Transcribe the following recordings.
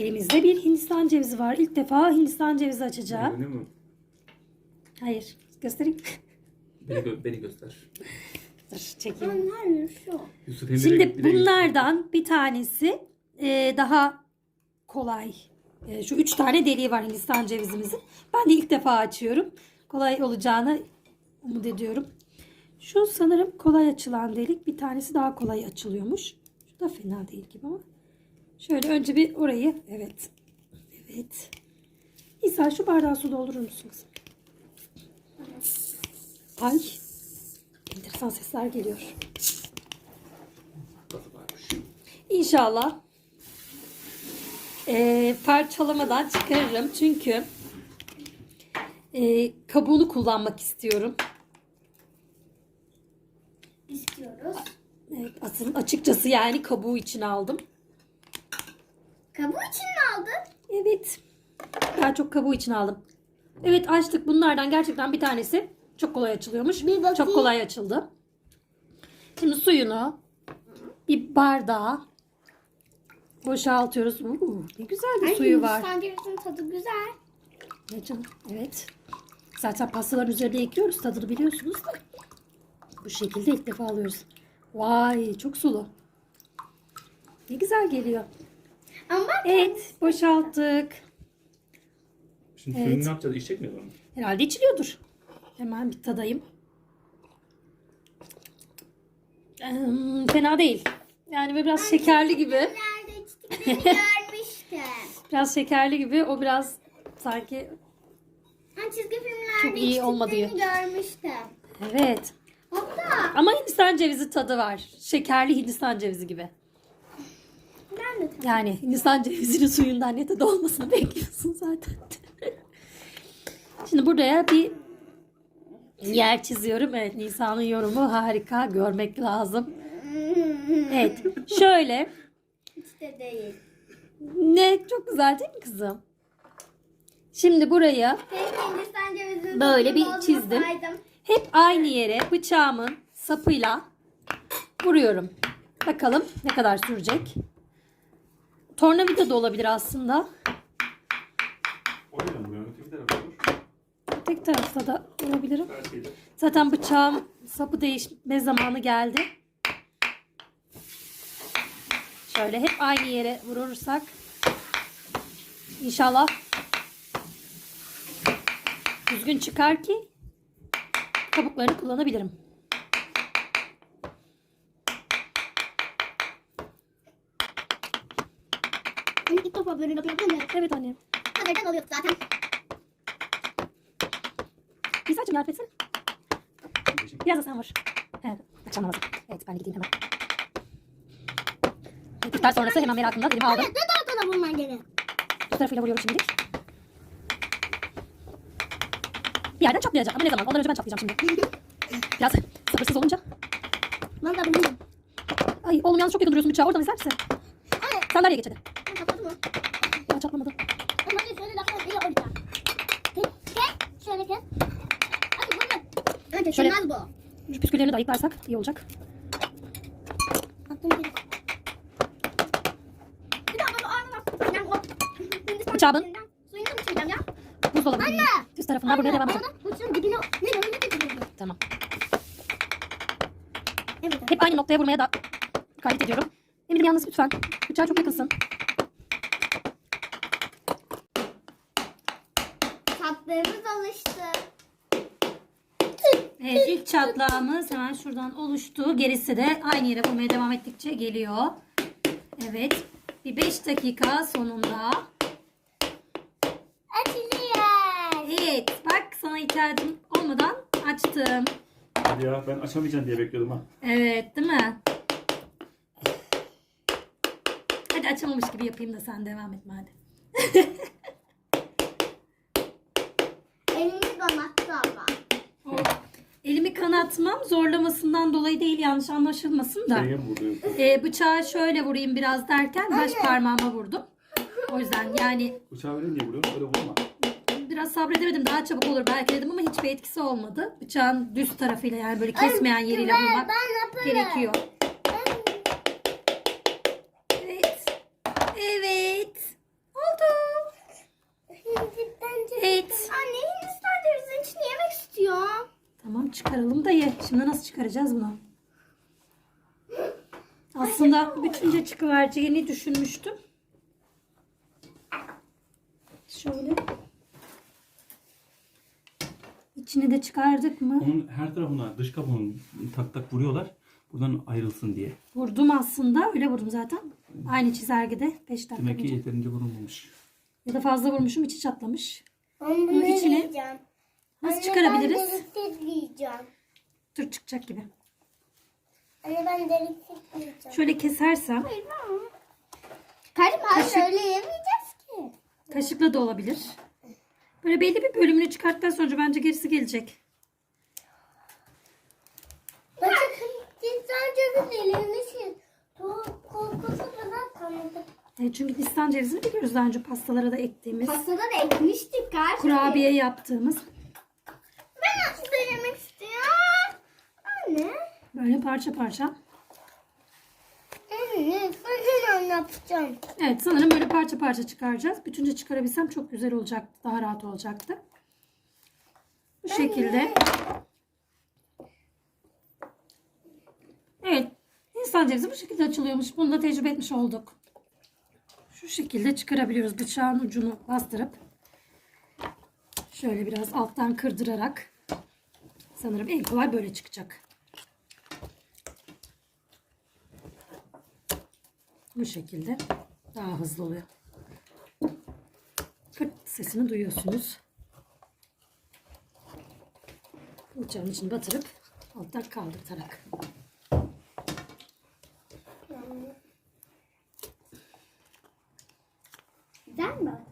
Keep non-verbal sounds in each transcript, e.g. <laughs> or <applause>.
Elimizde bir Hindistan cevizi var. İlk defa Hindistan cevizi açacağım. Öyle mi? Hayır. Göstereyim. <laughs> Beni, gö- beni göster. Dur çekeyim. Hayır şu. Yusuf Emir'e Şimdi bunlardan bir tanesi e, daha kolay. E, şu üç tane deliği var Hindistan cevizimizin. Ben de ilk defa açıyorum. Kolay olacağını umut ediyorum. Şu sanırım kolay açılan delik. Bir tanesi daha kolay açılıyormuş. Şu da fena değil gibi ama. Şöyle önce bir orayı. Evet. Evet. İsa şu bardağı su doldurur musun kızım? Ay. Enteresan sesler geliyor. İnşallah eee, parçalamadan çıkarırım. Çünkü eee, kabuğunu kullanmak istiyorum. İstiyoruz. Evet, aslında açıkçası yani kabuğu için aldım. Kabuğu için mi aldın? Evet. Daha çok kabuğu için aldım. Evet açtık. Bunlardan gerçekten bir tanesi çok kolay açılıyormuş. Bir bakayım. Çok kolay açıldı. Şimdi suyunu bir bardağa boşaltıyoruz. Uuu, ne güzel bir suyu var. Hindistan cevizinin tadı güzel. Ne canım? Evet. Zaten pastaların üzerine ekliyoruz. Tadını biliyorsunuz da. Bu şekilde ilk defa alıyoruz. Vay çok sulu. Ne güzel geliyor. Ama Evet boşalttık. Şimdi Evet. suyunu ne yapacağız? İçecek miyiz onu? Herhalde içiliyordur. Hemen bir tadayım. Fena değil. Yani böyle biraz şekerli gibi. nerede içtiklerini <laughs> görmüştüm. Biraz şekerli gibi. O biraz sanki Ben çizgi filmlerde Çok iyi olmadı içtiklerini görmüştüm. evet. Hatta Ama Hindistan cevizi tadı var. Şekerli Hindistan cevizi gibi. Yani Hindistan cevizinin suyundan ne tadı olmasını <laughs> bekliyorsun zaten. Şimdi buraya bir yer çiziyorum. Evet Nisa'nın yorumu harika. Görmek lazım. Evet. Şöyle. hiç de değil. Ne çok güzel değil mi kızım? Şimdi buraya Böyle bir çizdim. hep aynı yere bıçağımın sapıyla vuruyorum. Bakalım ne kadar sürecek. Tornavida da olabilir aslında. Oraya mı vuruyor? Öteki tarafa vur. Tek tarafta da olabilirim. Zaten bıçağın sapı değişme zamanı geldi. Şöyle hep aynı yere vurursak inşallah düzgün çıkar ki kabuklarını kullanabilirim. Defa böyle yapıyorum. Evet anne. Kadardan oluyor zaten. Güzelce yardım etsene. Biraz da sen vur. Evet. Açamazdım. Evet ben de gideyim hemen. Evet, iftar sonrası hemen merakımdan elime aldım. Ne daha da bulman gerek. Bu tarafıyla vuruyorum şimdilik. Bir yerden çatlayacak ama ne zaman? Ondan önce ben çatlayacağım şimdi. Biraz sabırsız olunca. Ben de bilmiyorum. Ay oğlum yalnız çok yakın duruyorsun bıçağı. Oradan izler misin? Anne, Sandalyeye geç hadi. Çatlamadı. Ama şöyle lafına iyi olacak. Kes, şöyle kes. Hadi bunu. Hadi Şöyle- şöyle. bu. Şu püsküllerini de ayıklarsak iyi olacak. Attım geri. Bir daha ağrına bak. Ben o. Bıçağın? Suyunu da içeceğim ya. Buzdolabı. Anne! Üst tarafından buraya devam. Bana bıçağın dibine ne böyle ne getiriyorsun? Tamam. Evet. Hep aynı noktaya vurmaya da gayret ediyorum. Eminim yalnız lütfen. Bıçağa çok yakınsın. Tatlığımız oluştu. Evet ilk çatlağımız hemen şuradan oluştu. Gerisi de aynı yere vurmaya devam ettikçe geliyor. Evet. Bir 5 dakika sonunda. Açılıyor. Evet bak sana ihtiyacım olmadan açtım. Hadi ya ben açamayacağım diye bekliyordum ha. Evet değil mi? Hadi açamamış gibi yapayım da sen devam etme hadi. <laughs> Elimi kanatmam zorlamasından dolayı değil yanlış anlaşılmasın da. Neye? Ee, bıçağı şöyle vurayım biraz derken baş parmağıma vurdum. O yüzden yani Bıçağı öyle niye vuruyorsun? Öyle vurma. biraz sabredemedim daha çabuk olur belki dedim ama hiçbir etkisi olmadı. Bıçağın düz tarafıyla yani böyle kesmeyen yeriyle vurmak gerekiyor. Çıkaralım da ye. Şimdi nasıl çıkaracağız bunu? Aslında bütünce çıkıvereceğini düşünmüştüm. Şöyle. İçini de çıkardık mı? Onun her tarafına dış kabuğunu tak tak vuruyorlar. Buradan ayrılsın diye. Vurdum aslında. Öyle vurdum zaten. Aynı çizelgede. 5 dakika Demek ki boyunca. yeterince vurulmamış. Ya da fazla vurmuşum içi çatlamış. Ben Bunun bunu içine yiyeceğim. Nasıl Anne, çıkarabiliriz? Ben deliksiz yiyeceğim. Dur çıkacak gibi. Anne ben deliksiz yiyeceğim. Şöyle kesersem hayır Kaşık- öyle yemeyeceğiz ki. kaşıkla da olabilir. Böyle belli bir bölümünü çıkarttıktan sonra bence gerisi gelecek. Tanıdık. E, çünkü Hindistan cevizini biliyoruz daha önce pastalara da ektiğimiz, Pastada da ekmiştik karşı. kurabiye yaptığımız. Ben nasıl yemek istiyorum? Anne. Böyle parça parça. Yapacağım. Evet sanırım böyle parça parça çıkaracağız. Bütünce çıkarabilsem çok güzel olacaktı. Daha rahat olacaktı. Bu şekilde. Evet. Hindistan cevizi bu şekilde açılıyormuş. Bunu da tecrübe etmiş olduk. Şu şekilde çıkarabiliyoruz. Bıçağın ucunu bastırıp şöyle biraz alttan kırdırarak sanırım en kolay böyle çıkacak. Bu şekilde daha hızlı oluyor. Kırt sesini duyuyorsunuz. Bıçağın içine batırıp alttan kaldırtarak. Güzel mi?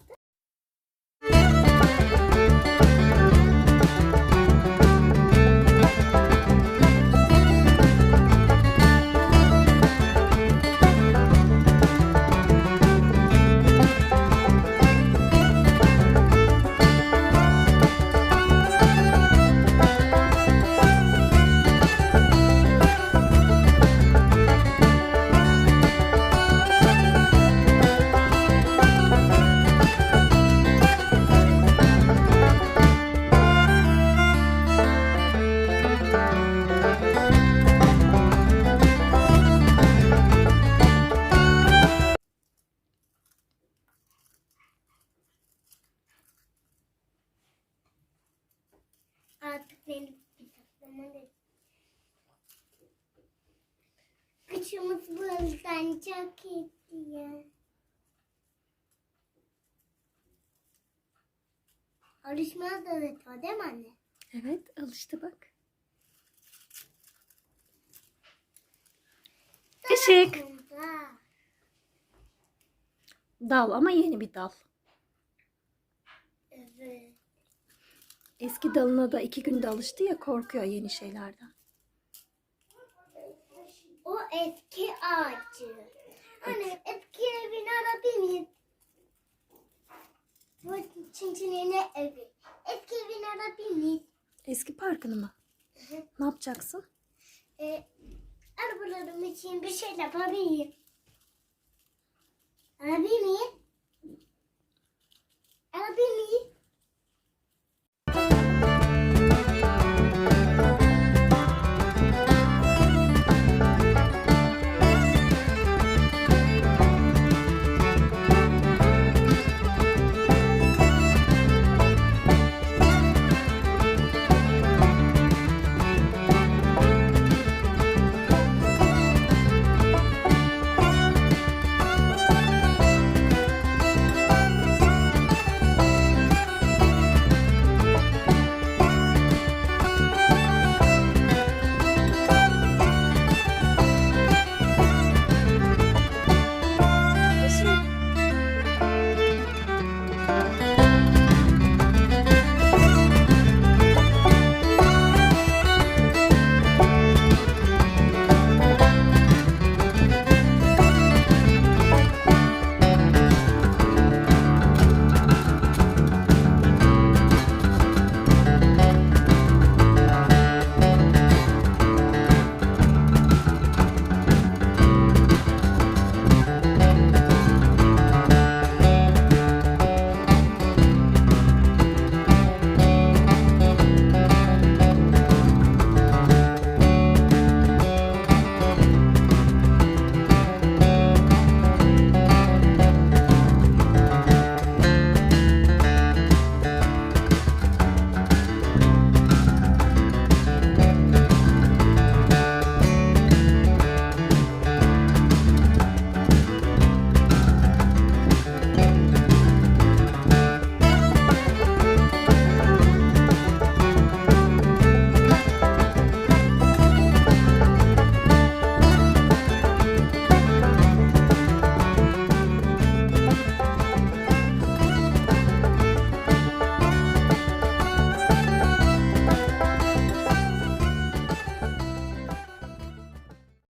Benim hesaplamam Kışımız bu yüzden çok ya. Alışmaz da öğretiyor değil mi anne? Evet alıştı bak. Işık. Dal ama yeni bir dal. Evet. Eski dalına da iki günde alıştı ya korkuyor yeni şeylerden. O eski ağacı. Anne eski evini alabilir miyim? Bu Çinçin'in evi. Eski evini alabilir miyiz? Eski parkını mı? Ne yapacaksın? Ee, arabalarım için bir şey yapabilir miyim? Alabilir miyim? Alabilir miyim?